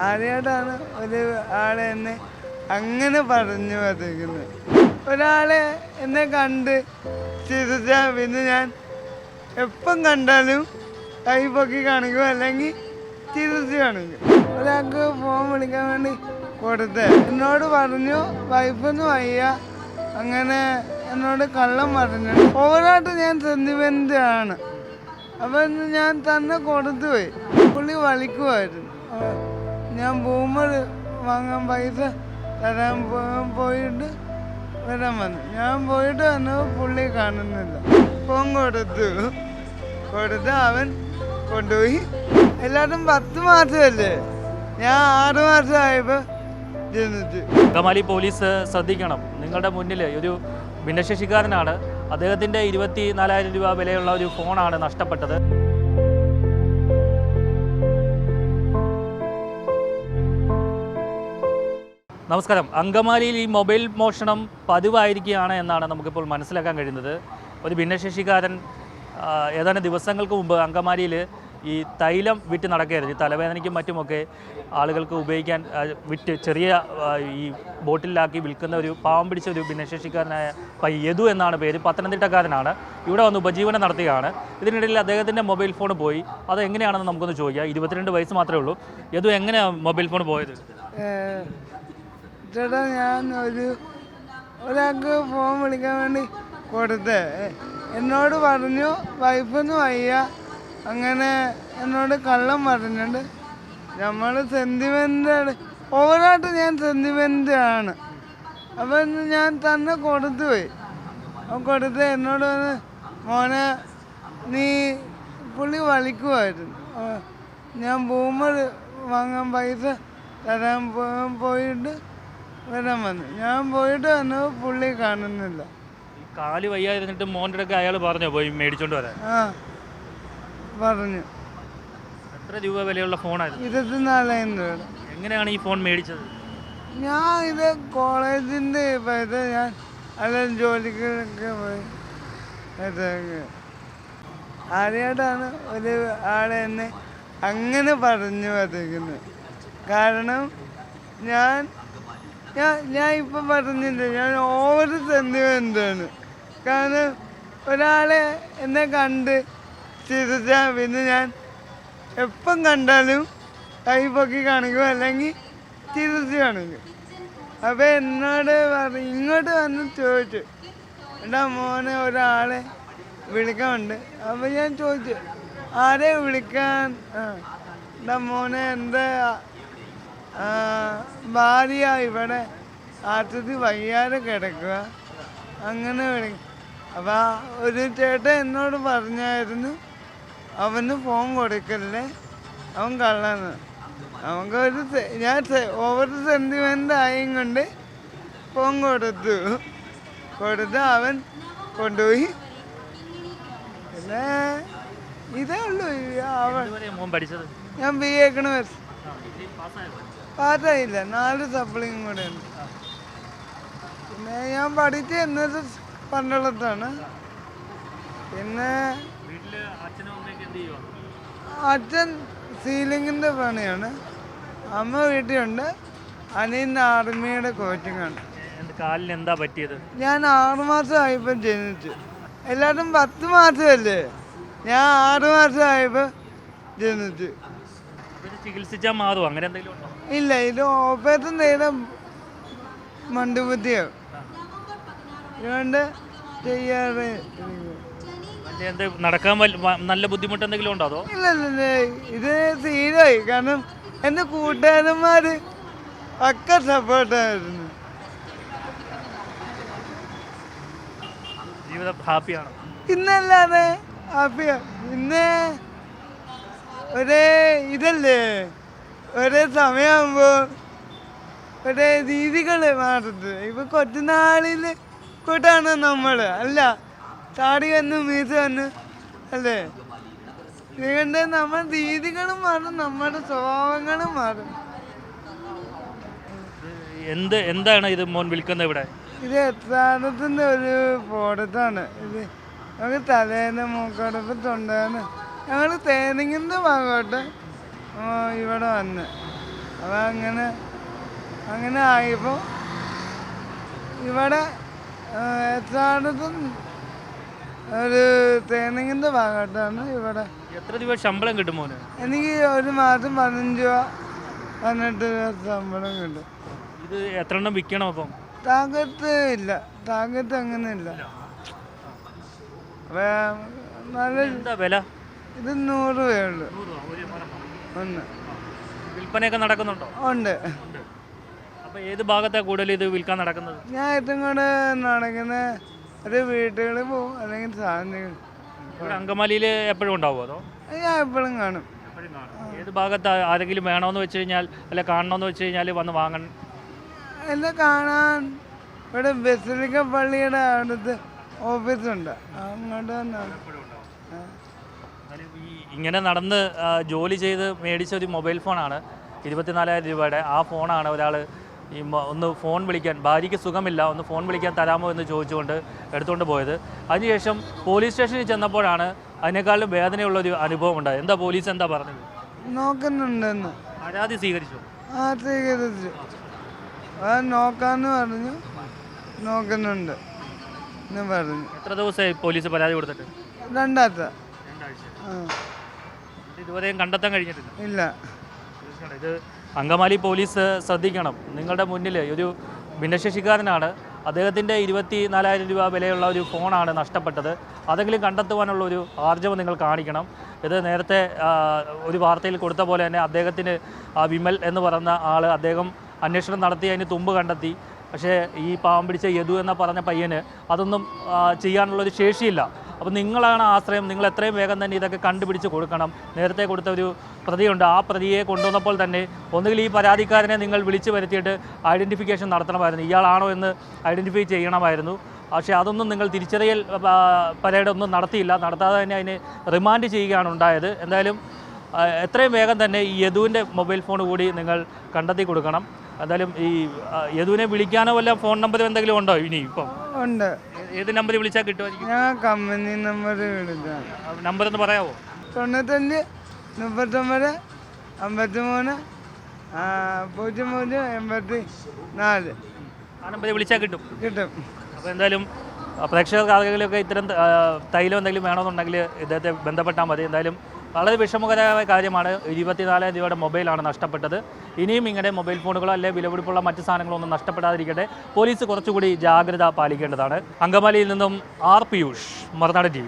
ആദ്യമായിട്ടാണ് ഒരു ആളെ എന്നെ അങ്ങനെ പറഞ്ഞു പറ്റിക്കുന്നത് ഒരാളെ എന്നെ കണ്ട് ചിരിച്ച പിന്നെ ഞാൻ എപ്പം കണ്ടാലും കൈ പൊക്കി കാണിക്കും അല്ലെങ്കിൽ ചിരിച്ച് കാണിക്കും. ഒരാൾക്ക് ഫോൺ വിളിക്കാൻ വേണ്ടി കൊടുത്ത്. എന്നോട് പറഞ്ഞു വൈഫൊന്നും വയ്യ. അങ്ങനെ എന്നോട് കള്ളം പറഞ്ഞു. ഓവറായിട്ട് ഞാൻ സെന്റിമെന്റ് ആണ്. അപ്പം ഞാൻ തന്നെ കൊടുത്തു പോയി പുള്ളി വലിക്കുമായിരുന്നു ഞാൻ ബൂമർ വാങ്ങാൻ പൈസ തരാൻ പോയിട്ട് വരാൻ വന്നു. ഞാൻ പോയിട്ട് വന്നപ്പോൾ പുള്ളി കാണുന്നില്ല. ഫോൺ കൊടുത്തു. കൊടുത്ത് അവൻ കൊണ്ടുപോയി. എല്ലാവരും പത്ത് മാസമല്ലേ? ഞാൻ ആറ് മാസമായപ്പോൾ ജനിച്ചു. കമാലി പോലീസ് ശ്രദ്ധിക്കണം. നിങ്ങളുടെ മുന്നിൽ ഒരു ഭിന്നശേഷിക്കാരനാണ്. അദ്ദേഹത്തിന്റെ ഇരുപത്തി നാലായിരം രൂപ വിലയുള്ള ഒരു ഫോണാണ് നഷ്ടപ്പെട്ടത്. നമസ്കാരം. അങ്കമാലിയിൽ ഈ മൊബൈൽ മോഷണം പതിവായിരിക്കുകയാണ് എന്നാണ് നമുക്കിപ്പോൾ മനസ്സിലാക്കാൻ കഴിയുന്നത്. ഒരു ഭിന്നശേഷിക്കാരൻ ഏതാനും ദിവസങ്ങൾക്ക് മുമ്പ് അങ്കമാലിയിൽ ഈ തൈലം വിറ്റ് നടക്കുകയായിരുന്നു. ഈ തലവേദനയ്ക്കും മറ്റുമൊക്കെ ആളുകൾക്ക് ഉപയോഗിക്കാൻ വിറ്റ് ചെറിയ ഈ ബോട്ടിലാക്കി വിൽക്കുന്ന ഒരു പാവം പിടിച്ച ഒരു ഭിന്നശേഷിക്കാരനായ യദു എന്നാണ് പേര്. പത്തനംതിട്ടക്കാരനാണ്. ഇവിടെ വന്ന് ഉപജീവനം നടത്തുകയാണ്. ഇതിനിടയിൽ അദ്ദേഹത്തിന്റെ മൊബൈൽ ഫോൺ പോയി. അത് എങ്ങനെയാണെന്ന് നമുക്കൊന്ന് ചോദിക്കാം. ഇരുപത്തിരണ്ട് വയസ്സ് മാത്രമേ ഉള്ളൂ. യദു എങ്ങനെയാണ് മൊബൈൽ ഫോൺ പോയത്? ചേട്ടാ ഞാൻ ഒരു ഒരാൾക്ക് ഫോൺ വിളിക്കാൻ വേണ്ടി കൊടുത്ത്. എന്നോട് പറഞ്ഞു വൈഫൊന്നും വയ്യ. അങ്ങനെ എന്നോട് കള്ളം പറഞ്ഞിട്ടുണ്ട്. നമ്മൾ സെന്റിമെന്റ് ഓവറായിട്ട് ഞാൻ സെന്റിമെന്റ് ആണ്. അപ്പം ഞാൻ തന്നെ കൊടുത്തു പോയി. അപ്പം കൊടുത്ത് എന്നോട് വന്ന് മോനെ നീ പുള്ളി വലിക്കുമായിരുന്നു ഞാൻ ബൂമർ വാങ്ങാൻ പൈസ തരാൻ പോയിട്ട് വരാൻ വന്നു. ഞാൻ പോയിട്ട് വന്ന് പുള്ളി കാണുന്നില്ല. ഈ കാൽ വയ്യായിരുന്നിട്ട് മോന്റെ അടുക്കെ അയാൾ പറഞ്ഞോ പോയി മേടിച്ചോണ്ട് വരാൻ? ആ പറഞ്ഞു. എത്ര രൂപ വിലയുള്ള ഫോണായിരുന്നു? ഇരുപത്തിനാലായിരം രൂപ എങ്ങനെയാണ് ഈ ഫോൺ മേടിച്ചത്? ഞാൻ ഇത് കോളേജിന്റെ പൈസ ഞാൻ അല്ല ജോലിക്കൊക്കെ പോയി. ഇതൊക്കെ ആദ്യമായിട്ടാണ് ഒരു ആളെ എന്നെ അങ്ങനെ പറഞ്ഞു വരുന്നത് കാരണം ഞാൻ ഞാൻ ഞാൻ ഇപ്പം പറഞ്ഞില്ല ഞാൻ ഓവർ സെന്റിമെന്റാണ് കാരണം ഒരാളെ എന്നെ കണ്ട് ചിരിച്ച പിന്നെ ഞാൻ എപ്പം കണ്ടാലും കൈ പൊക്കി കാണിക്കും അല്ലെങ്കിൽ ചിരിച്ച് കാണിക്കും. അപ്പം എന്നോട് പറഞ്ഞു ഇങ്ങോട്ട് വന്ന് ചോദിച്ചു. എന്റെ മോനെ ഒരാളെ വിളിക്കാനുണ്ട്. അപ്പം ഞാൻ ചോദിച്ചു ആരെ വിളിക്കാൻ? എന്റെ മോനെ ആ, ഭാര്യ ഇവിടെ ആറ്റത്തിൽ വയ്യാതെ കിടക്കുക. അങ്ങനെ വിളിക്കും അപ്പം ഒരു ചേട്ടൻ എന്നോട് പറഞ്ഞായിരുന്നു അവന് ഫോൺ കൊടുക്കല്ലേ? അവൻ കള്ളന്ന് അവൻക്ക് ഒരു ഞാൻ ഓവർ സെന്റിമെന്റ് ആയും കൊണ്ട് ഫോൺ കൊടുത്തു. കൊടുത്ത് അവൻ കൊണ്ടുപോയി. പിന്നെ ഇതേ ഉള്ളൂ അവൻ. ഞാൻ ബി എക്കണോമിക്സ് പാസ്സായില്ല നാല് സപ്ലിയും കൂടെ ഉണ്ട്. പിന്നെ ഞാൻ പഠിച്ച് എന്നത് പണ്ടുള്ളതാണ്. പിന്നെ അച്ഛൻ സീലിങ്ങിന്റെ പണിയാണ്. അമ്മ വീട്ടിലുണ്ട്. അനിയൻ ആർമിയുടെ കോച്ചിങ് ആണ്. കാലിന് എന്താ പറ്റിയത്? ഞാൻ ആറുമാസമായപ്പോൾ ജനിച്ചു. എല്ലാവരും പത്ത് മാസമല്ലേ? ഞാൻ ആറുമാസമായപ്പോൾ ജനിച്ചു. ഇത് ചികിത്സിച്ചാൽ മാറും അങ്ങനെ എന്തെങ്കിലും ഉണ്ടോ? ഇല്ല ഇത് ഓപ്പറേഷൻ ചെയ്ത മണ്ടുബുദ്ധിയാണ് അതുകൊണ്ട് ചെയ്യാറ്. മറ്റേ എന്ത് നടക്കാൻ വല്ല- വ- നല്ല ബുദ്ധിമുട്ട് എന്തെങ്കിലും ഉണ്ടോ അതോ? ഇല്ല ഇല്ല ഇല്ല ഇത് സീനായി. കാരണം എന്റെ കൂട്ടുകാരന്മാര് ഒക്കെ സപ്പോർട്ടായിരുന്നു. ജീവിതം ഹാപ്പിയാണോ? ഇന്നല്ലാതെ ഹാപ്പിയാ. പിന്നെ ഒരേ ഇതല്ലേ? ഒരേ സമയമാകുമ്പോൾ ഒരേ രീതികൾ മാറുന്നത് ഇപ്പൊ കൊച്ചുനാളിൽ കൂട്ടാണ് നമ്മൾ അല്ല താടി വന്ന് മീസ് വന്ന് അല്ലേ? അതുകൊണ്ട് നമ്മൾ രീതികളും മാറും നമ്മുടെ സ്വഭാവങ്ങളും മാറും. എന്ത് എന്താണ് ഇത് മോൻ വിൽക്കുന്നത് ഇവിടെ? ഇത് എത്രാടത്തിന്റെ ഒരു പോടത്താണ്. ഇത് നമുക്ക് തലേന്ന് മൂക്കടപ്പ് തൊണ്ടേന്ന് ഞങ്ങൾ തേനിങ്ങിന്റെ ഭാഗമായിട്ട് ഇവിടെ വന്ന്. അപ്പം അങ്ങനെ അങ്ങനെ ആയപ്പോൾ ഇവിടെ എത്രാടത്തും ഒരു തേനിങ്ങിന്റെ ഭാഗമായിട്ടാണ് ഇവിടെ. എത്ര രൂപ ശമ്പളം കിട്ടും മോനെ? എനിക്ക് ഒരു മാസം പതിനഞ്ച് രൂപ പതിനെട്ട് രൂപ ശമ്പളം കിട്ടും. ഇത് എത്ര എണ്ണം വിൽക്കണം അപ്പം? താങ്കത്ത് ഇല്ല. താങ്കത്ത് അങ്ങനെ ഇല്ല. നല്ല വില? ഇത് നൂറ് രൂപയുള്ളൂ ഒന്ന്. വിൽപ്പനയൊക്കെ നടക്കുന്നുണ്ടോ? ഉണ്ട്. അപ്പൊ ഏത് ഭാഗത്താണ് കൂടുതൽ ഇത് വിൽക്കാൻ നടക്കുന്നത്? ഞാൻ ഏറ്റവും കൂടെ നടക്കുന്ന ഒരു വീട്ടുകളിൽ പോകും അല്ലെങ്കിൽ സാധനങ്ങൾ ഇവിടെ അങ്കമാലിയിൽ എപ്പോഴും ഉണ്ടാവുമോ അതോ? ഞാൻ എപ്പോഴും കാണും. ഏത് ഭാഗത്ത് ആരെങ്കിലും വേണമെന്ന് വെച്ച് കഴിഞ്ഞാൽ അല്ല കാണണമെന്ന് വെച്ച് കഴിഞ്ഞാൽ വന്ന് വാങ്ങാൻ എല്ലാം കാണാൻ ഇവിടെ ബസിലിക്ക പള്ളിയുടെ അടുത്ത് ഓഫീസുണ്ട് അങ്ങോട്ട് വന്നാണ് ഇങ്ങനെ നടന്ന് ജോലി ചെയ്ത് മേടിച്ച ഒരു മൊബൈൽ ഫോണാണ്. ഇരുപത്തിനാലായിരം രൂപയുടെ. ആ ഫോണാണ് ഒരാൾ ഈ ഒന്ന് ഫോൺ വിളിക്കാൻ ഭാര്യയ്ക്ക് സുഖമില്ല ഒന്ന് ഫോൺ വിളിക്കാൻ തരാമോ എന്ന് ചോദിച്ചുകൊണ്ട് എടുത്തുകൊണ്ട് പോയത്. അതിനുശേഷം പോലീസ് സ്റ്റേഷനിൽ ചെന്നപ്പോഴാണ് അതിനേക്കാളും വേദനയുള്ള ഒരു അനുഭവം ഉണ്ടായത്. എന്താ പോലീസ് എന്താ പറഞ്ഞത്? നോക്കുന്നുണ്ടെന്ന്. പരാതി സ്വീകരിച്ചു? ആ സ്വീകരിച്ചു. നോക്കാന്ന് പറഞ്ഞു. നോക്കുന്നുണ്ട് എന്ന് പറഞ്ഞു. എത്ര ദിവസമായി പോലീസ് പരാതി കൊടുത്തിട്ട്? രണ്ടാഴ്ച. രണ്ടാഴ്ച. ആ. ഇതുവരെയും കണ്ടെത്താൻ കഴിഞ്ഞിട്ടില്ല. ഇല്ല. ഇത് അങ്കമാലി പോലീസ് ശ്രദ്ധിക്കണം. നിങ്ങളുടെ മുന്നിൽ ഒരു ഭിന്നശേഷിക്കാരനാണ്. അദ്ദേഹത്തിന്റെ ഇരുപത്തി നാലായിരം രൂപ വിലയുള്ള ഒരു ഫോണാണ് നഷ്ടപ്പെട്ടത്. അതെങ്കിലും കണ്ടെത്തുവാനുള്ള ഒരു ആർജവം നിങ്ങൾ കാണിക്കണം. ഇത് നേരത്തെ ഒരു വാർത്തയിൽ കൊടുത്ത പോലെ തന്നെ അദ്ദേഹത്തിന് ആ വിമൽ എന്ന് പറയുന്ന ആൾ അദ്ദേഹം അന്വേഷണം നടത്തി അതിന് തുമ്പ് കണ്ടെത്തി. പക്ഷേ ഈ പാവം പിടിച്ച യദു എന്ന പറഞ്ഞ പയ്യന് അതൊന്നും ചെയ്യാനുള്ളൊരു ശേഷിയില്ല. അപ്പോൾ നിങ്ങളാണ് ആശ്രയം നിങ്ങൾ എത്രയും വേഗം തന്നെ ഇതൊക്കെ കണ്ടുപിടിച്ച് കൊടുക്കണം. നേരത്തെ കൊടുത്ത ഒരു പ്രതിയുണ്ട്. ആ പ്രതിയെ കൊണ്ടുവന്നപ്പോൾ തന്നെ ഒന്നുകിൽ ഈ പരാതിക്കാരനെ നിങ്ങൾ വിളിച്ചു വരുത്തിയിട്ട് ഐഡന്റിഫിക്കേഷൻ നടത്തണമായിരുന്നു. ഇയാളാണോ എന്ന് ഐഡന്റിഫൈ ചെയ്യണമായിരുന്നു. പക്ഷേ അതൊന്നും നിങ്ങൾ തിരിച്ചറിയൽ പരേഡ് ഒന്നും നടത്തിയില്ല. നടത്താതെ തന്നെ അതിനെ റിമാൻഡ് ചെയ്യുകയാണ് ഉണ്ടായത്. എന്തായാലും എത്രയും വേഗം തന്നെ ഈ യദുവിന്റെ മൊബൈൽ ഫോൺ കൂടി നിങ്ങൾ കണ്ടെത്തി കൊടുക്കണം. എന്തായാലും ഈ യദുവിനെ വിളിക്കാനോ വല്ല ഫോൺ നമ്പർ എന്തെങ്കിലും ഉണ്ടോ ഇനി ഇപ്പം? ഉണ്ട്. ഏത് നമ്പർ വിളിച്ചാൽ കിട്ടുമായിരിക്കും ഞാൻ കമ്പനി നമ്പർ വിളിച്ചാണ് നമ്പർ ഒന്ന് പറയാമോ തൊണ്ണൂറ്റഞ്ച് മുപ്പത്തൊമ്പത് അമ്പത്തി മൂന്ന് ആ, പൂജ്യം പൂജ്യം എൺപത്തി നാല് ആ നമ്പർ വിളിച്ചാൽ കിട്ടും. കിട്ടും. അപ്പോൾ എന്തായാലും പ്രേക്ഷകർക്ക് ആളുകളൊക്കെ ഇത്തരം തൈലം എന്തെങ്കിലും വേണമെന്നുണ്ടെങ്കിൽ ഇദ്ദേഹത്തെ ബന്ധപ്പെട്ടാൽ മതി. എന്തായാലും വളരെ വിഷമകരമായ കാര്യമാണ്. ഇരുപത്തിനാലായിരം രൂപയുടെ മൊബൈലാണ് നഷ്ടപ്പെട്ടത്. ഇനിയും ഇങ്ങനെ മൊബൈൽ ഫോണുകളോ അല്ലെങ്കിൽ വിലപിടിപ്പുള്ള മറ്റ് സാധനങ്ങളോ ഒന്നും നഷ്ടപ്പെടാതിരിക്കട്ടെ. പോലീസ് കുറച്ചുകൂടി ജാഗ്രത പാലിക്കേണ്ടതാണ്. അങ്കമാലിയിൽ നിന്നും ആർ പിയൂഷ് മറുനാട് ടി